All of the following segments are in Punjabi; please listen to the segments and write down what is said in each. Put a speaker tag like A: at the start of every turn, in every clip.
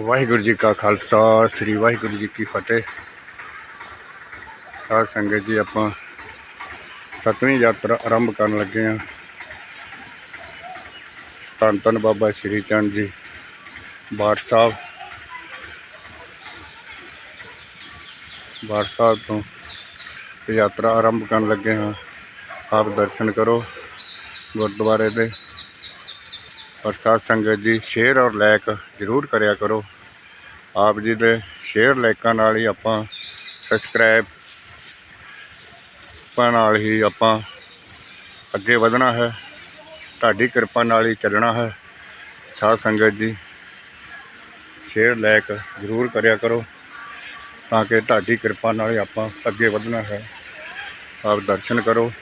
A: ਵਾਹਿਗੁਰੂ ਜੀ ਕਾ ਖਾਲਸਾ, ਸ੍ਰੀ ਵਾਹਿਗੁਰੂ ਜੀ ਕੀ ਫਤਿਹ। ਸਾਧ ਸੰਗਤ ਜੀ, ਆਪਾਂ ਸਤਵੀਂ ਯਾਤਰਾ ਆਰੰਭ ਕਰਨ ਲੱਗੇ ਹਾਂ। ਧੰਨ ਧੰਨ ਬਾਬਾ ਸ਼੍ਰੀ ਚੰਦ ਜੀ, ਬਾਠ ਸਾਹਿਬ। ਬਾਠ ਸਾਹਿਬ ਤੋਂ ਯਾਤਰਾ ਆਰੰਭ ਕਰਨ ਲੱਗੇ ਹਾਂ। ਆਪ ਦਰਸ਼ਨ ਕਰੋ ਗੁਰਦੁਆਰੇ ਦੇ। ਔਰ ਸਾਧ ਸੰਗਤ ਜੀ, ਸ਼ੇਅਰ ਔਰ ਲਾਇਕ ਜ਼ਰੂਰ ਕਰਿਆ ਕਰੋ। ਆਪ ਜੀ ਦੇ ਸ਼ੇਅਰ ਲਾਇਕਾਂ ਨਾਲ ਹੀ ਆਪਾਂ ਸਬਸਕ੍ਰਾਈਬ ਪਾ ਨਾਲ ਹੀ ਆਪਾਂ ਅੱਗੇ ਵਧਣਾ ਹੈ। ਤੁਹਾਡੀ ਕਿਰਪਾ ਨਾਲ ਹੀ ਚੱਲਣਾ ਹੈ। ਸਾਧ ਸੰਗਤ ਜੀ, ਸ਼ੇਅਰ ਲਾਇਕ ਜ਼ਰੂਰ ਕਰਿਆ ਕਰੋ ਤਾਂ ਕਿ ਤੁਹਾਡੀ ਕਿਰਪਾ ਨਾਲ ਹੀ ਆਪਾਂ ਅੱਗੇ ਵਧਣਾ ਹੈ। ਆਪ ਦਰਸ਼ਨ ਕਰੋ।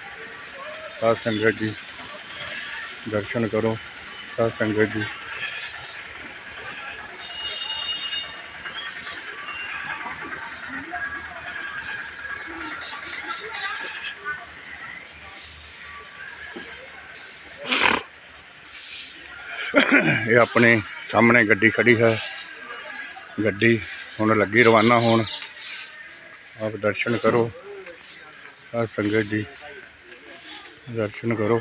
A: ਸਾਧ ਸੰਗਤ ਜੀ, ਦਰਸ਼ਨ ਕਰੋ। ਸਾਧ ਸੰਗਤ ਜੀ। ਇਹ ਆਪਣੇ ਸਾਹਮਣੇ ਗੱਡੀ ਖੜੀ ਹੈ। ਗੱਡੀ ਹੁਣ ਲੱਗੀ ਰਵਾਨਾ ਹੋਣ। ਆਪ ਦਰਸ਼ਨ ਕਰੋ। ਸਾਧ ਸੰਗਤ ਜੀ, ਦਰਸ਼ਨ ਕਰੋ।